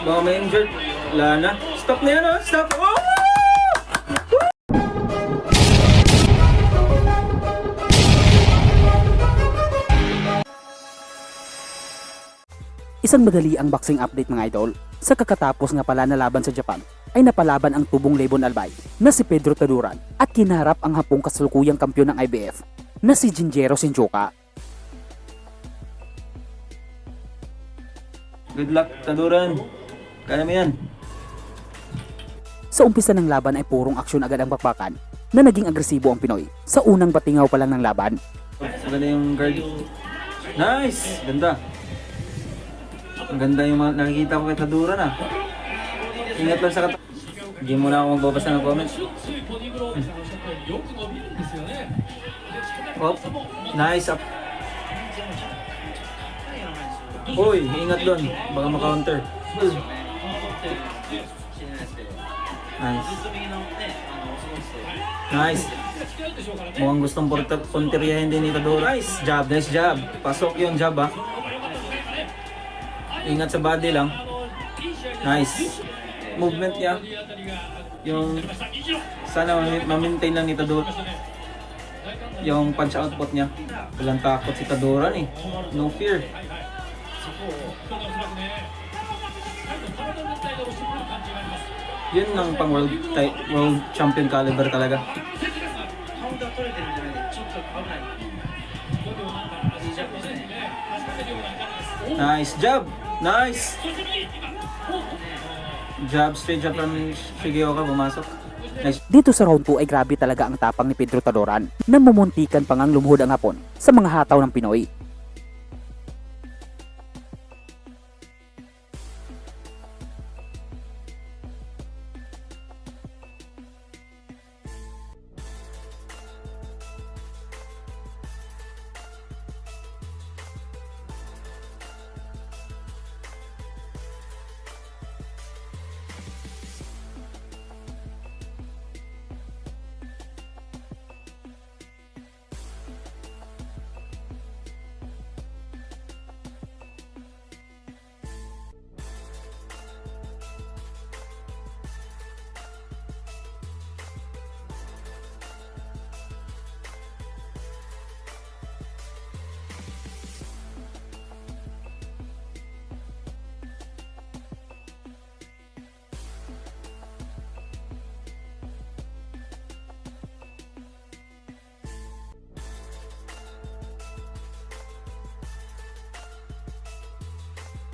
Baka may injured. Wala na. Stop na yan ah. Stop. Oh! Isang madali ang boxing update mga idol. Sa kakatapos nga pala na laban sa Japan, ay napalaban ang tubong Lebon Albay na si Pedro Taduran at kinarap ang hapong kasalukuyang kampyon ng IBF na si Jinjero Sinjoka. Good luck, Taduran. Kaya mo yan. Sa umpisa ng laban ay purong aksyon agad ang bakbakan na naging agresibo ang Pinoy sa unang batingaw pa lang ng laban. Maganda yung guard. Nice! Ganda. Ang ganda yung mga nakikita ko kay Taduran ah. Ingat lang sa kat... Hindi mo na ako magbabasa ng comments. Oh, nice up. Uy, ingat doon. Baka ma-counter. Nice. Nice. Mukhang gustong punteriyahin din ni Tadoro. Nice job, nice job. Pasok yung job ah. Ingat sa body lang. Nice. Movement niya. Yung sana ma- ma-maintain lang ni Tadoro. Yung punch output niya. Walang takot si Tadoran eh. No fear. Yun ang pang world, ti- world champion caliber talaga. Nice job! Nice! Jab, straight jab from Shigeoka pumasok. Nice. Dito sa round 2 ay grabe talaga ang tapang ni Pedro Tadoran na mumuntikan pa ngang lumuhod ang hapon sa mga hataw ng Pinoy.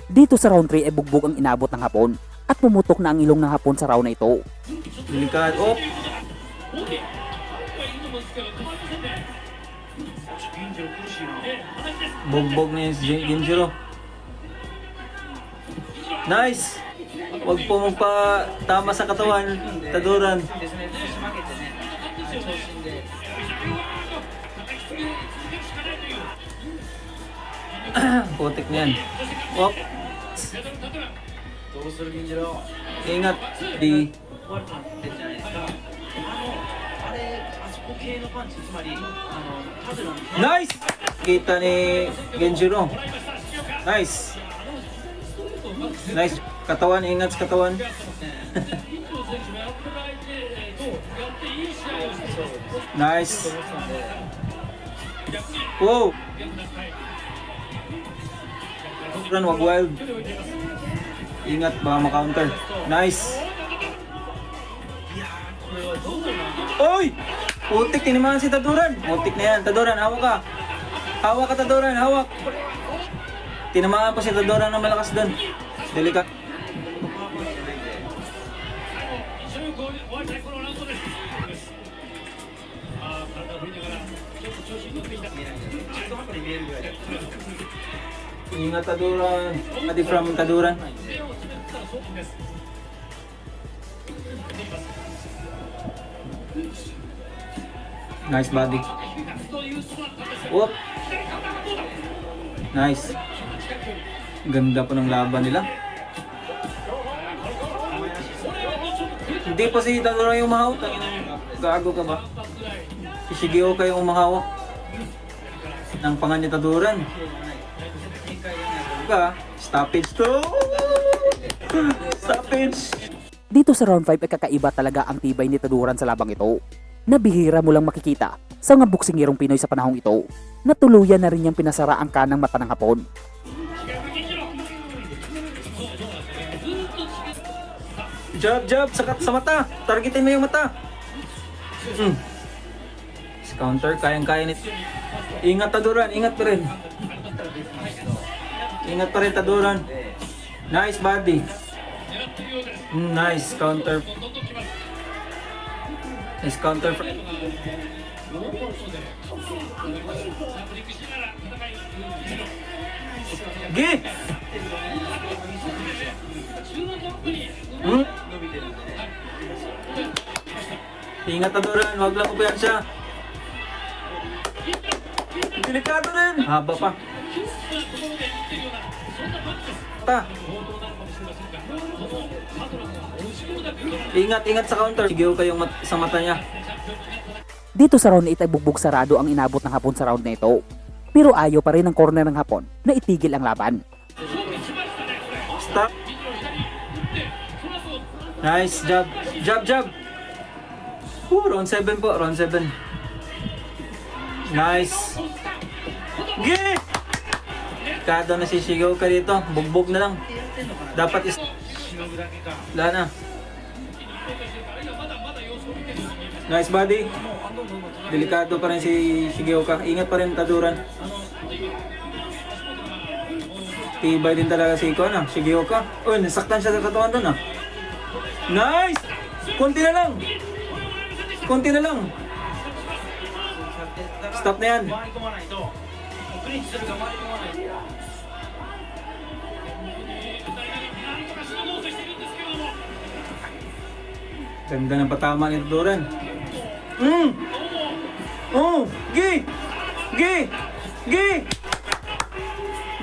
Dito sa round 3 ay bugbog ang inabot ng hapon at pumutok na ang ilong ng hapon sa round na ito. Delikado. Oh! Bogbog na yung Jin- Ginjiro. Nice! Huwag po magpa tama sa katawan. Taduran. Putik na yan. Wop. Ingat. Di. Nice! Kita ni Genjiro. Nice. Nice. Katawan, ingat sa katawan. nice. Wow! Run, wag wild. Ingat, baka ma-counter. Nice. Oy! Putik, tinimaan si Taduran. Putik na yan. Taduran, hawak ka. Hawak ka, Taduran, hawak. Tinamaan pa si Taduran ng malakas doon. Delika. Ingat Taduran. Adi from Taduran. Nice body. Whoop. Nice. Ganda po ng laban nila. Hindi pa si Tadoro yung. Tangina, Gago ka ba? Si Shigeoka yung umahawak. Ng pangan ni Taduran. Ka, stoppage to. Bitch! Dito sa round 5 ay kakaiba talaga ang tibay ni Taduran sa labang ito. Nabihira mo lang makikita sa mga boksingirong Pinoy sa panahong ito na tuluyan na rin niyang pinasara ang kanang mata ng hapon. Jab, jab, sakat sa mata. Targetin mo yung mata. Mm. Counter, kayang-kaya nito. Ingat Taduran, ingat pa rin. Ingat pa rin Taduran. Nice body. Mm, nice counter. Nice counter. Gi! Hmm? Ingat na Doran, huwag lang upayan siya. Delikado rin. Haba pa. Ta. Ingat, ingat sa counter. Sigaw kayong mat sa mata niya. Dito sa round 8 ay bugbog sarado ang inabot ng hapon sa round na ito. Pero ayaw pa rin ng corner ng hapon na itigil ang laban. Stop. Nice job. Job, job. Woo, round 7 po, round 7. Nice. Gi! Kada nasisigaw ka dito, bugbog na lang. Dapat is... Wala na. Nice body. Delikado pa rin si Shigeoka. Ingat pa rin Taduran. Tibay din talaga si Iko na, Shigeoka. Uy, nasaktan siya sa katawan doon ah. Nice! Konti na lang. Konti na lang. Stop na yan. Ganda ng patama ni Doran. Mm! Oh! Gi! Gi! Gi!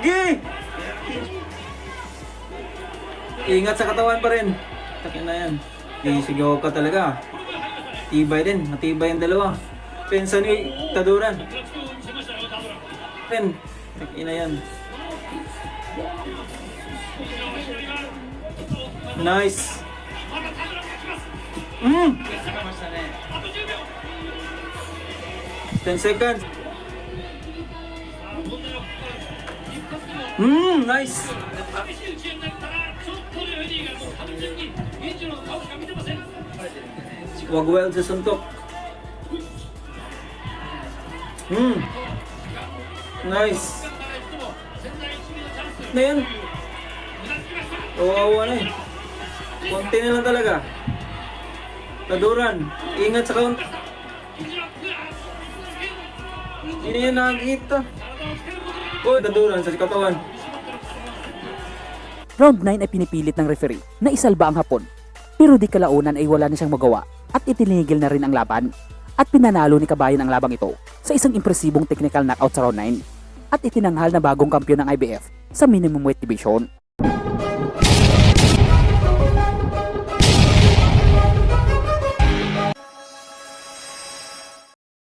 Gi! Ingat sa katawan pa rin. Takin na yan. Isigaw ka talaga. Tibay din. Matibay ang dalawa. Pensa ni Taduran. Pen. Takin na yan. Nice. Mm. 10 seconds. Mm, nice. Wag well sa suntok. Hmm. Nice. Na yan. Kawawa na eh. Konti na lang talaga. Taduran. Ingat sa count. Hindi niya nakakita. Oh, taduran sa katawan. Round 9 ay pinipilit ng referee na isalba ang hapon. Pero di kalaunan ay wala na siyang magawa at itinigil na rin ang laban. At pinanalo ni Kabayan ang labang ito sa isang impresibong technical knockout sa round 9 at itinanghal na bagong kampiyon ng IBF sa minimum weight division.